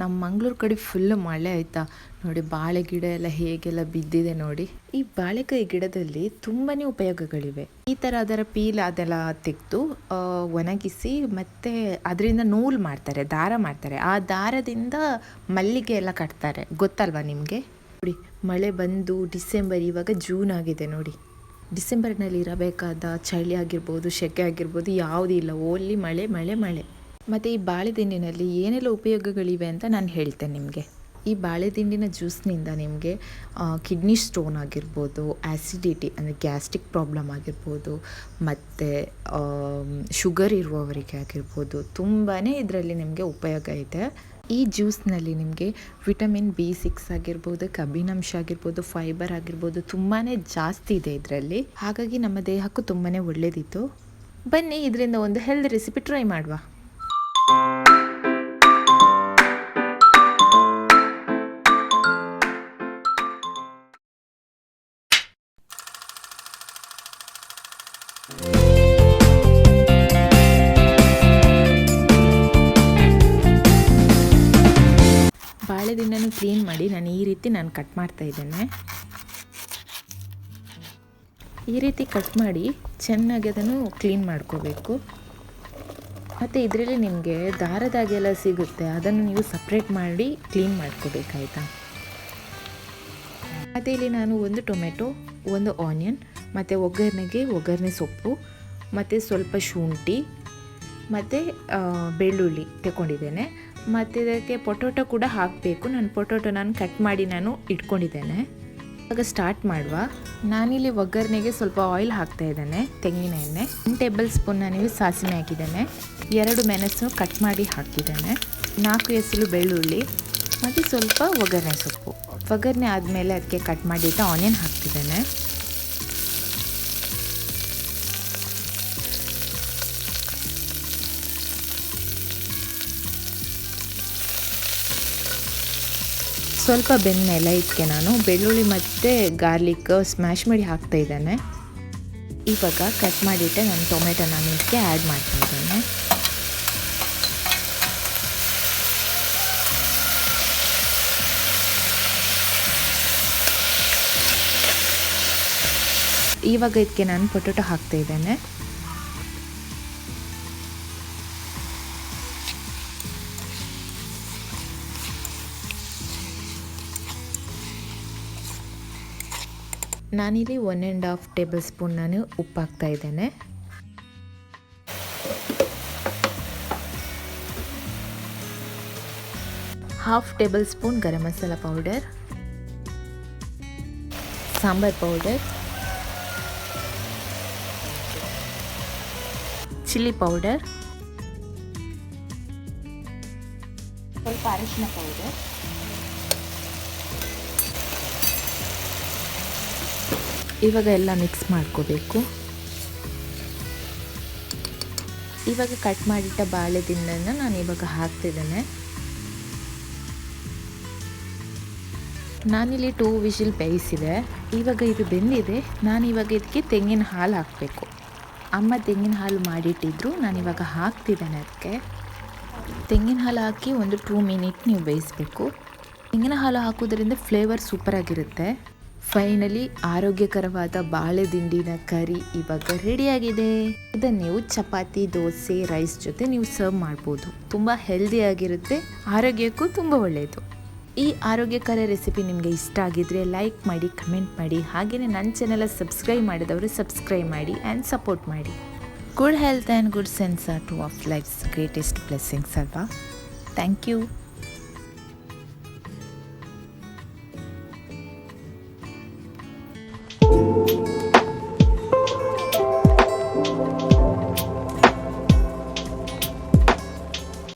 ನಮ್ಮ ಮಂಗ್ಳೂರು ಕಡೆ ಫುಲ್ ಮಳೆ ಆಯ್ತಾ. ನೋಡಿ ಬಾಳೆ ಗಿಡ ಎಲ್ಲ ಹೇಗೆಲ್ಲ ಬಿದ್ದಿದೆ ನೋಡಿ. ಈ ಬಾಳೆಕಾಯಿ ಗಿಡದಲ್ಲಿ ತುಂಬಾನೇ ಉಪಯೋಗಗಳಿವೆ. ಈ ತರ ಅದರ ಪೀಲ್ ಅದೆಲ್ಲ ತೆಗೆದು ಒಣಗಿಸಿ ಮತ್ತೆ ಅದರಿಂದ ನೂಲು ಮಾಡ್ತಾರೆ, ದಾರ ಮಾಡ್ತಾರೆ. ಆ ದಾರದಿಂದ ಮಲ್ಲಿಗೆ ಎಲ್ಲ ಕಟ್ತಾರೆ. ಗೊತ್ತಲ್ವಾ ನಿಮಗೆ? ನೋಡಿ, ಮಳೆ ಬಂದು ಡಿಸೆಂಬರ್ ಇವಾಗ ಜೂನ್ ಆಗಿದೆ ನೋಡಿ. ಡಿಸೆಂಬರ್ನಲ್ಲಿ ಇರಬೇಕಾದ ಚಳಿ ಆಗಿರ್ಬೋದು, ಸೆಕೆ ಆಗಿರ್ಬೋದು, ಯಾವುದೂ ಇಲ್ಲ. ಓನ್ಲಿ ಮಳೆ ಮಳೆ ಮಳೆ. ಮತ್ತು ಈ ಬಾಳೆದಿಂಡಿನಲ್ಲಿ ಏನೆಲ್ಲ ಉಪಯೋಗಗಳಿವೆ ಅಂತ ನಾನು ಹೇಳ್ತೇನೆ ನಿಮಗೆ. ಈ ಬಾಳೆದಿಂಡಿನ ಜ್ಯೂಸ್ನಿಂದ ನಿಮಗೆ ಕಿಡ್ನಿ ಸ್ಟೋನ್ ಆಗಿರ್ಬೋದು ಆ್ಯಸಿಡಿಟಿ ಅಂದರೆ ಗ್ಯಾಸ್ಟ್ರಿಕ್ ಪ್ರಾಬ್ಲಮ್ ಆಗಿರ್ಬೋದು, ಮತ್ತು ಶುಗರ್ ಇರುವವರಿಗೆ ಆಗಿರ್ಬೋದು ತುಂಬಾ ಇದರಲ್ಲಿ ನಿಮಗೆ ಉಪಯೋಗ ಇದೆ. ಈ ಜ್ಯೂಸ್ನಲ್ಲಿ ನಿಮಗೆ ವಿಟಮಿನ್ ಬಿ ಸಿಕ್ಸ್ ಆಗಿರ್ಬೋದು ಕಬ್ಬಿನಾಂಶ ಆಗಿರ್ಬೋದು ಫೈಬರ್ ಆಗಿರ್ಬೋದು ತುಂಬಾ ಜಾಸ್ತಿ ಇದೆ ಇದರಲ್ಲಿ. ಹಾಗಾಗಿ ನಮ್ಮ ದೇಹಕ್ಕೂ ತುಂಬಾ ಒಳ್ಳೆಯದಿತ್ತು ಬನ್ನಿ, ಇದರಿಂದ ಒಂದು ಹೆಲ್ತ್ ರೆಸಿಪಿ ಟ್ರೈ ಮಾಡುವ. ಬಾಳೆದಿಂಡನ್ನು ಕ್ಲೀನ್ ಮಾಡಿ ನಾನು ಈ ರೀತಿ ನಾನು ಕಟ್ ಮಾಡ್ತಾ ಇದ್ದೇನೆ. ಈ ರೀತಿ ಕಟ್ ಮಾಡಿ ಚೆನ್ನಾಗಿ ಅದನ್ನು ಕ್ಲೀನ್ ಮಾಡ್ಕೋಬೇಕು. ಮತ್ತು ಇದರಲ್ಲಿ ನಿಮಗೆ ದಾರದಾಗೆಲ್ಲ ಸಿಗುತ್ತೆ. ಅದನ್ನು ನೀವು ಸಪ್ರೇಟ್ ಮಾಡಿ ಕ್ಲೀನ್ ಮಾಡ್ಕೋಬೇಕಾಯ್ತಾ? ಮತ್ತು ಇಲ್ಲಿ ನಾನು ಒಂದು ಟೊಮೆಟೊ, ಒಂದು ಆನಿಯನ್ ಮತ್ತು ಒಗ್ಗರಣೆಗೆ ಒಗ್ಗರಣೆ ಸೊಪ್ಪು, ಮತ್ತು ಸ್ವಲ್ಪ ಶುಂಠಿ, ಮತ್ತು ಬೆಳ್ಳುಳ್ಳಿ ತಗೊಂಡಿದ್ದೇನೆ ಮತ್ತು ಇದಕ್ಕೆ ಪೊಟೊಟೊ ಕೂಡ ಹಾಕಬೇಕು. ನಾನು ಪೊಟೊಟೊ ನಾನು ಕಟ್ ಮಾಡಿ ನಾನು ಇಟ್ಕೊಂಡಿದ್ದೇನೆ. ಇವಾಗ ಸ್ಟಾರ್ಟ್ ಮಾಡುವ. ನಾನಿಲ್ಲಿ ಒಗ್ಗರಣೆಗೆ ಸ್ವಲ್ಪ ಆಯಿಲ್ ಹಾಕ್ತಾ ಇದ್ದೇನೆ, ತೆಂಗಿನ ಎಣ್ಣೆ. ಒನ್ ಟೇಬಲ್ ಸ್ಪೂನ್ ನಾನಿಲ್ಲಿ ಸಾಸಿವೆ ಹಾಕಿದ್ದೇನೆ. ಎರಡು ಮೆಣಸು ಕಟ್ ಮಾಡಿ ಹಾಕಿದ್ದೇನೆ. ನಾಲ್ಕು ಎಸಲು ಬೆಳ್ಳುಳ್ಳಿ, ಮತ್ತು ಸ್ವಲ್ಪ ಒಗ್ಗರಣೆ ಸೊಪ್ಪು. ಒಗ್ಗರಣೆ ಆದಮೇಲೆ ಅದಕ್ಕೆ ಕಟ್ ಮಾಡಿಟ್ಟು ಆನಿಯನ್ ಹಾಕ್ತಿದ್ದೇನೆ. ಸ್ವಲ್ಪ ಬೆಂದಮೇಲೆ ಇದಕ್ಕೆ ನಾನು. ಬೆಳ್ಳುಳ್ಳಿ ಮತ್ತು ಗಾರ್ಲಿಕ್ ಸ್ಮ್ಯಾಶ್ ಮಾಡಿ ಹಾಕ್ತಾ ಇದ್ದೇನೆ. ಇವಾಗ ಕಟ್ ಮಾಡಿಟ್ಟೆ ನಾನು ಟೊಮೆಟೊ ನಾನು ಇದಕ್ಕೆ ಆ್ಯಡ್ ಮಾಡ್ತಾ ಇದ್ದೇನೆ. ಇವಾಗ ಇದಕ್ಕೆ ನಾನು ಪೊಟೊಟೊ ಹಾಕ್ತಾ ಇದ್ದೇನೆ. ನಾನಿಲ್ಲಿ one and half tablespoon ನಾನು ಉಪ್ಪು ಹಾಕ್ತಾ ಇದ್ದೇನೆ. Half tablespoon garam masala powder sambar powder chilli powder ಸ್ವಲ್ಪ ಅರಿಶಿನ ಪೌಡರ್ ಇವಾಗ ಎಲ್ಲ ಮಿಕ್ಸ್ ಮಾಡ್ಕೋಬೇಕು. ಇವಾಗ ಕಟ್ ಮಾಡಿಟ್ಟ ಬಾಳೆದಿಂಡನ್ನು ನಾನು ಇವಾಗ ಹಾಕ್ತಿದ್ದೇನೆ. ನಾನಿಲ್ಲಿ ಟೂ ವಿಶಿಲ್ ಬೇಯಿಸಿದೆ. ಇವಾಗ ಇದು ಬೆಂದಿದೆ. ನಾನು ಇವಾಗ ಇದಕ್ಕೆ ತೆಂಗಿನ ಹಾಲು ಹಾಕಬೇಕು. ಅಮ್ಮ ತೆಂಗಿನ ಹಾಲು ಮಾಡಿಟ್ಟಿದ್ರು. ನಾನು ಇವಾಗ ಹಾಕ್ತಿದ್ದೇನೆ ಅದಕ್ಕೆ. ತೆಂಗಿನ ಹಾಲು ಹಾಕಿ ಒಂದು ಟೂ ಮಿನಿಟ್ ನೀವು ಬೇಯಿಸಬೇಕು. ತೆಂಗಿನ ಹಾಲು ಹಾಕೋದ್ರಿಂದ ಫ್ಲೇವರ್ ಸೂಪರಾಗಿರುತ್ತೆ ಫೈನಲಿ ಆರೋಗ್ಯಕರವಾದ ಬಾಳೆ ದಿಂಡಿನ ಕರಿ ಇವಾಗ ರೆಡಿಯಾಗಿದೆ ಇದನ್ನು ನೀವು ಚಪಾತಿ, ದೋಸೆ ರೈಸ್ ಜೊತೆ ನೀವು ಸರ್ವ್ ಮಾಡ್ಬೋದು. ತುಂಬ ಹೆಲ್ದಿ ಆಗಿರುತ್ತೆ. ಆರೋಗ್ಯಕ್ಕೂ ತುಂಬ ಒಳ್ಳೆಯದು ಈ ಆರೋಗ್ಯಕರ ರೆಸಿಪಿ ನಿಮಗೆ ಇಷ್ಟ ಆಗಿದ್ರೆ ಲೈಕ್ ಮಾಡಿ ಕಮೆಂಟ್ ಮಾಡಿ. ಹಾಗೆಯೇ ನನ್ನ ಚಾನೆಲ್ ಸಬ್ಸ್ಕ್ರೈಬ್ ಮಾಡಿದವರು ಸಬ್ಸ್ಕ್ರೈಬ್ ಮಾಡಿ ಆ್ಯಂಡ್ ಸಪೋರ್ಟ್ ಮಾಡಿ. Good health and good sense are two of life's greatest blessings ಅಲ್ವಾ? Thank you